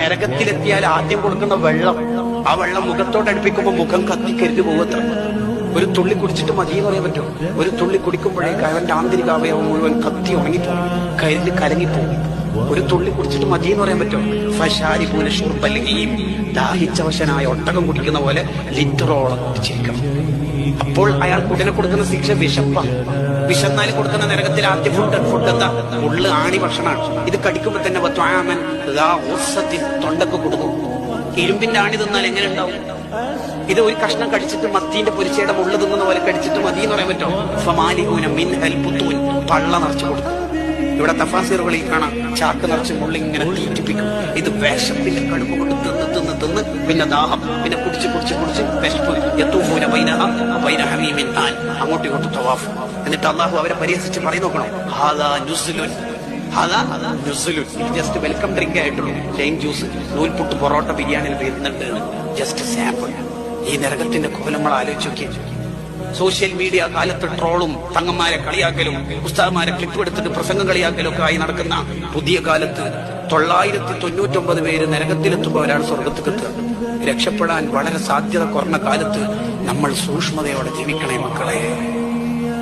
നരകത്തിലെത്തിയാൽ ആദ്യം കൊടുക്കുന്ന വെള്ളം ആ വെള്ളം മുഖത്തോട് അടുപ്പിക്കുമ്പോൾ മുഖം കത്തിക്കരുത് പോകത്ര ഒരു തുള്ളി കുടിച്ചിട്ട് മതി എന്ന് പറയാൻ പറ്റുമോ? ഒരു തുള്ളി കുടിക്കുമ്പോഴേക്ക് അവന്റെ ആന്തരികാവയവം മുഴുവൻ കത്തി ഉണങ്ങിപ്പോകും കരുതി കലങ്ങിപ്പോകും. ഒരു തുള്ളി കുടിച്ചിട്ട് മതി എന്ന് പറയാൻ പറ്റുമോ? ഫഷാരി പൂലഷുർബല്ലിയും ദാഹിച്ചവശനായ ഒട്ടകം കുടിക്കുന്ന പോലെ ലിറ്ററോളം കുടിച്ചിരിക്കണം. അപ്പോൾ അയാൾ ഉടനെ കൊടുക്കുന്ന ശിക്ഷ വിശപ്പ. വിശന്നാൽ കൊടുക്കുന്ന നരകത്തിൽ ആദ്യ ഫുഡ് ഫുഡ് എന്താ? ഉള്ളു ആണി ഭക്ഷണമാണ്. ഇത് കടിക്കുമ്പോ തന്നെ ത്വാമൻ തൊണ്ടക്ക് കൊടുക്കും. ഇരുമ്പിന്റെ ആണി തിന്നാൽ എങ്ങനെ ഉണ്ടാവും? ഇത് ഒരു കഷ്ണം കടിച്ചിട്ട് മത്തിന്റെ പൊരിച്ചയുടെ ഉള്ളു തിന്നുന്ന പോലെ കടിച്ചിട്ട് മതി എന്ന് പറയാൻ പറ്റുമോ? ഫമാലിഹൂന മിൻ ഹൽപുത്തൂൻ പള്ള നിറച്ചു കൊടുക്കും. ഇവിടെ തഫാസിറുകളിൽ കാണാം. ചാക്ക് നിറച്ച് മുള്ളി ഇങ്ങനെ തീറ്റിപ്പിക്കും. ഇത് വേഷത്തിന്റെ കടുപ്പ് കൊണ്ട് തിന്ന് തിന്ന് തിന്ന് പിന്നെ ദാഹം പിന്നെ കുടിച്ച് കുടിച്ച് കുടിച്ച് വിശപ്പ്. എത്തൂഫൂന ബൈനഹ ബൈന ഹമീമിൻ ആൻ. അങ്ങോട്ടും ഇങ്ങോട്ടും തവാഫ്. എന്നിട്ട് അള്ളാഹു അവരെ പരിഹസിച്ച് പറയും നോക്കണം? ഹാദാ നുസ്ലുൻ. ജസ്റ്റ് വെൽക്കം ഡ്രിങ്ക് ആയിട്ടുള്ളൂ. ലൈം ജ്യൂസ് നൂൽപുട്ട് പൊറോട്ട ബിരിയാണിയിൽ വരുന്നുണ്ട്. ജസ്റ്റ് സാമ്പിൾ ഈ നരകത്തിന്റെ കോലം നമ്മൾ ആലോചിച്ച് നോക്കിയേ. സോഷ്യൽ മീഡിയ കാലത്ത് ട്രോളും തങ്ങന്മാരെ കളിയാക്കലും ഉസ്താദ്മാരെ ക്ലിപ്പ് എടുത്തിട്ട് പ്രസംഗം കളിയാക്കലും ഒക്കെ ആയി നടക്കുന്ന പുതിയ കാലത്ത് തൊള്ളായിരത്തി തൊണ്ണൂറ്റൊമ്പത് പേര് നരകത്തിലെത്തുമ്പോൾ ഒരാൾ സ്വർഗത്തേക്ക് എത്തുക രക്ഷപ്പെടാൻ വളരെ സാധ്യത കുറഞ്ഞ കാലത്ത് നമ്മൾ സൂക്ഷ്മതയോടെ ജീവിക്കണേ മക്കളെ.